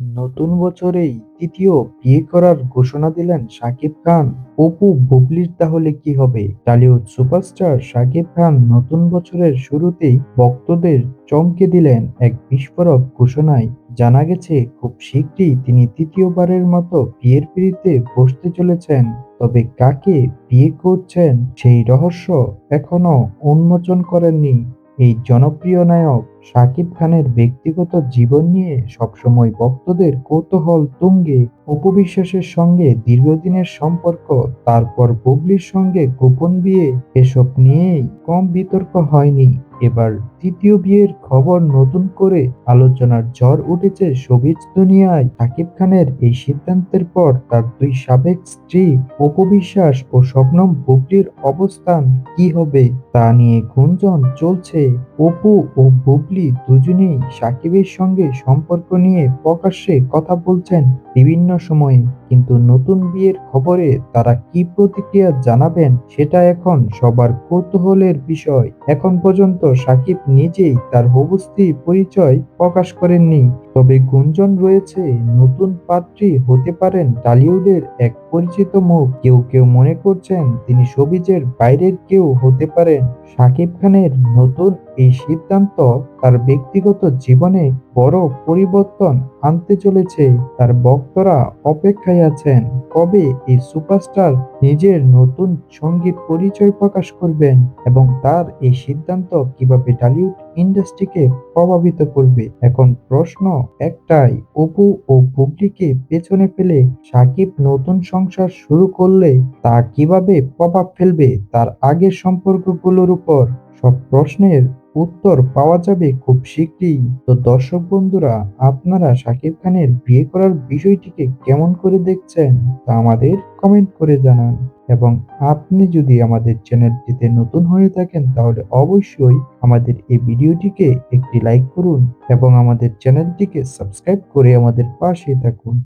নতুন বছরেই তৃতীয় বিয়ে করার ঘোষণা দিলেন শাকিব খান। অপু বুবলির তাহলে কি হবে? টলিউড সুপারস্টার শাকিব খান নতুন বছরের শুরুতেই ভক্তদের চমকে দিলেন এক বিস্ফোরক ঘোষণায়। জানা গেছে, খুব শীঘ্রই তিনি তৃতীয়বারের মতো বিয়ের পিড়িতে বসতে চলেছেন। তবে কাকে বিয়ে করছেন সেই রহস্য এখনও উন্মোচন করেননি এই জনপ্রিয় নায়ক শাকিব খানের ব্যক্তিগত জীবন নিয়ে সবসময় ভক্তদের কৌতূহল তুঙ্গে অপু বিশ্বাসের সঙ্গে দীর্ঘদিনের সম্পর্ক, তারপর বুবলির সঙ্গে গোপন বিয়ে, এসব নিয়েই কম বিতর্ক হয়নি। এবার তৃতীয় বিয়ের খবর নতুন করে আলোচনার ঝড় উঠেছে শোবিজ দুনিয়ায়। শাকিব খানের এই সিদ্ধান্তের পর তার দুই সাবেক স্ত্রী অপু বিশ্বাস ও স্বপ্নম বুবলির অবস্থান কি হবে তা নিয়ে গুঞ্জন চলছে। অপু ও বুবলি দুজনেই সাকিবের সঙ্গে সম্পর্ক নিয়ে প্রকাশ্যে কথা বলছেন বিভিন্ন সময়ে। কিন্তু নতুন বিয়ের খবরে তারা কি প্রতিক্রিয়া জানাবেন সেটা এখন সবার কৌতূহলের বিষয়। এখন পর্যন্ত সাকিব নিজেই তার হবু পরিচয় প্রকাশ করেননি। তবে গুঞ্জন রয়েছে, নতুন পাত্রী হতে পারেন টালিউডের এক পরিচিত মুখ। কেউ কেউ মনে করছেন তিনি সবিজের বাইরের কেউ হতে পারেন। সাকিব খানের নতুন এই সিদ্ধান্ত তার ব্যক্তিগত জীবনে বড় পরিবর্তন আনতে চলেছে। তার ভক্তরা অপেক্ষায় আছেন। কবে এই সুপারস্টার নিজের নতুন সংগীত পরিচয় প্রকাশ করবেন এবং তার এই সিদ্ধান্ত কীভাবে টালিউড ইন্ডাস্ট্রিকে প্রভাবিত করবে? এখন প্রশ্ন একটাই, অপু ও বুবলিকে পেছনে ফেলে সাকিব নতুন সংসার শুরু করলে তা কীভাবে প্রভাব ফেলবে? তার আগের সম্পর্কগুলোর উপর সব প্রশ্নের উত্তর পাওয়া যাবে খুব শীঘ্রই। তো দর্শক বন্ধুরা, আপনারা শাকিব খানের বিয়ে করার বিষয়টিকে কেমন করে দেখছেন তা আমাদের কমেন্ট করে জানান। এবং আপনি যদি আমাদের চ্যানেলটিতে নতুন হয়ে থাকেন, তাহলে অবশ্যই আমাদের এই ভিডিওটিকে একটি লাইক করুন এবং আমাদের চ্যানেলটিকে সাবস্ক্রাইব করে আমাদের পাশে থাকুন।